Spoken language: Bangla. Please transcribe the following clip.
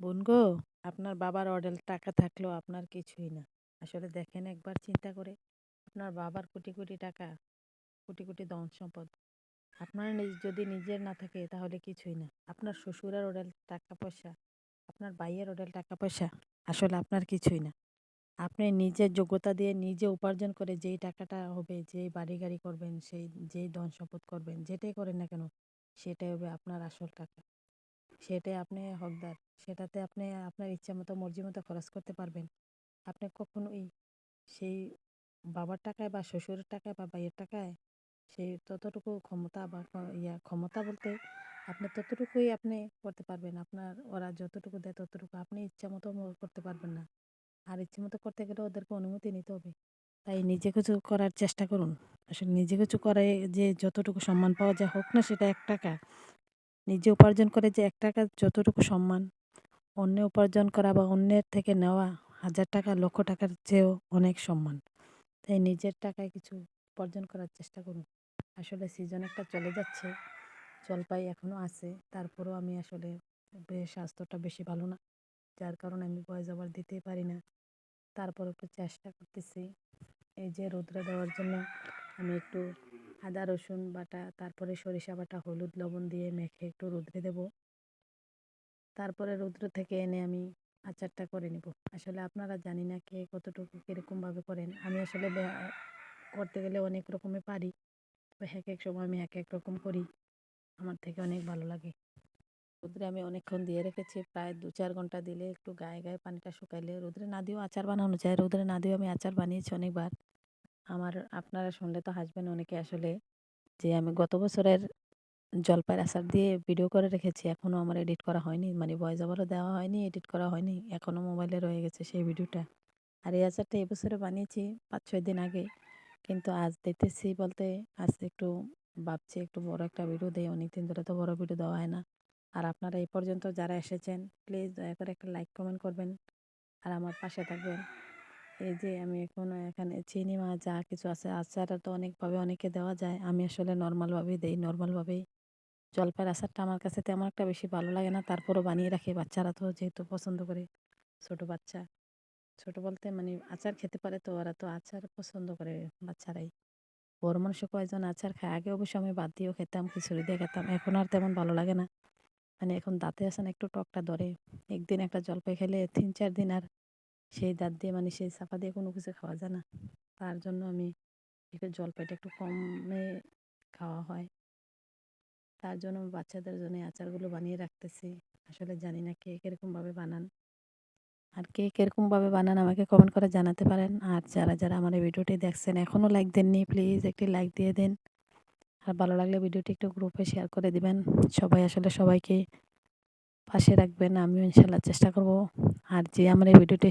বোন গো, আপনার বাবার অডেল টাকা থাকলেও আপনার কিছুই না। আসলে দেখেন একবার চিন্তা করে, আপনার বাবার কোটি কোটি টাকা, কোটি কোটি ধন সম্পদ, আপনার যদি নিজের না থাকে তাহলে কিছুই না। আপনার শ্বশুরের অডেল টাকা পয়সা, আপনার ভাইয়ের অডেল টাকা পয়সা, আসলে আপনার কিছুই না। আপনি নিজের যোগ্যতা দিয়ে নিজে উপার্জন করে যেই টাকাটা হবে, যেই বাড়ি গাড়ি করবেন, সেই, যেই ধন সম্পদ করবেন, যেটাই করেন না কেন, সেটাই হবে আপনার আসল টাকা। সেটাই আপনি হকদার। সেটাতে আপনি আপনার ইচ্ছা মতো, মর্জি মতো খরচ করতে পারবেন। আপনি কখনোই সেই বাবার টাকায় বা শ্বশুরের টাকায় বা ভাইয়ের টাকায় সেই ততটুকু ক্ষমতা বা ইয়া ক্ষমতা বলতে আপনি ততটুকুই আপনি করতে পারবেন। আপনার ওরা যতটুকু দেয় ততটুকু। আপনি ইচ্ছা মতো করতে পারবেন না। আর ইচ্ছে মতো করতে গেলে ওদেরকে অনুমতি নিতে হবে। তাই নিজে কিছু করার চেষ্টা করুন। আসলে নিজে কিছু করে যে যতটুকু সম্মান পাওয়া যায়, হোক না সেটা এক টাকা। নিজে উপার্জন করে যে এক টাকা যতটুকু সম্মান, অন্য উপার্জন করা বা অন্যের থেকে নেওয়া হাজার টাকা, লক্ষ টাকার চেয়েও অনেক সম্মান। তাই নিজের টাকায় কিছু উপার্জন করার চেষ্টা করুন। আসলে সিজন একটা চলে যাচ্ছে, জলপাই এখনও আছে, তারপরেও আমি আসলে স্বাস্থ্যটা বেশি ভালো না। যার কারণে আমি ভয়েস ওভার দিতেই পারি না। তারপর একটু চেষ্টা করতেছি। এই যে রৌদ্রে দেওয়ার জন্য আমি একটু আদা, রসুন বাটা, তারপরে সরিষা বাটা, হলুদ লবণ দিয়ে মেখে একটু রৌদ্রে দেব। তারপরে রৌদ্র থেকে এনে আমি আচারটা করে নিব। আসলে আপনারা জানি না কে কতটুকু কীরকমভাবে করেন। আমি আসলে করতে গেলে অনেক রকমে পারি। এক এক সময় আমি এক এক রকম করি। আমার থেকে অনেক ভালো লাগে। রোদ্রে আমি অনেকক্ষণ দিয়ে রেখেছি। প্রায় দু চার ঘণ্টা দিলে একটু গায়ে গায়ে পানিটা শুকাইলে রোদ্রে না দিয়েও আচার বানানো যায়। রোদ্রে না দিয়েও আমি আচার বানিয়েছি অনেকবার। আমার আপনারা শুনলে তো হাসবেন অনেকে আসলে যে আমি গত বছরের জলপাইয়ের আচার দিয়ে ভিডিও করে রেখেছি এখনও আমার এডিট করা হয়নি। মানে ভয়েস ওভারও দেওয়া হয়নি এডিট করা হয়নি এখনও মোবাইলে রয়ে গেছে সেই ভিডিওটা আর এই আচারটা এবছরে বানিয়েছি পাঁচ ছয় দিন আগে। কিন্তু আজ দেখতেছি বলতে আজ একটু ভাবছি, একটু বড় একটা ভিডিও দেয় অনেক দিন ধরে তো বড় ভিডিও দেওয়া হয় না। আর আপনারা এই পর্যন্ত যারা এসেছেন প্লিজ দয়া করে একটা লাইক কমেন্ট করবেন। আর আমার পাশে থাকবেন। এই যে আমি এখন এখানে চিনি মাছ, যা কিছু আছে, আচারটা তো অনেকভাবে অনেকে দেওয়া যায়। আমি আসলে নর্মালভাবেই দেই, নর্মালভাবেই। জলপাইয়ের আচারটা আমার কাছে তেমন একটা বেশি ভালো লাগে না, তারপরও বানিয়ে রাখি। বাচ্চারা তো যেহেতু পছন্দ করে, ছোট বাচ্চা। ছোট বলতে মানে আচার খেতে পারে তো, ওরা তো আচার পছন্দ করে বাচ্চারাই। বড় মানুষ কয়েকজন আচার খায়? আগে অবশ্য আমি বাদ দিয়েও খেতাম, খিচুড়ি দিয়ে খেতাম। এখন আর তেমন ভালো লাগে না। মানে এখন দাঁতে আসে না একটু টকটা ধরে। একদিন একটা জলপাই খেলে তিন চার দিন আর সেই দাঁত দিয়ে মানে সেই চাপা দিয়ে কোনো কিছু খাওয়া যায় না। তার জন্য আমি একটু জলপাইটা একটু কমে খাওয়া হয়। তার জন্য বাচ্চাদের জন্য আচারগুলো বানিয়ে রাখতেছি। আসলে জানি না কে কীরকমভাবে বানান। আর কে কীরকমভাবে বানান আমাকে কমেন্ট করে জানাতে পারেন। আর যারা যারা আমার এই ভিডিওটি দেখছেন, এখনও লাইক দেননি প্লিজ একটি লাইক দিয়ে দেন। আর ভালো লাগলে ভিডিওটি একটু গ্রুপে শেয়ার করে দিবেন। সবাই আসলে সবাইকে পাশে রাখবেন, আমিও ইনশাল্লাহ চেষ্টা করব। আর যে আমার এই ভিডিওটি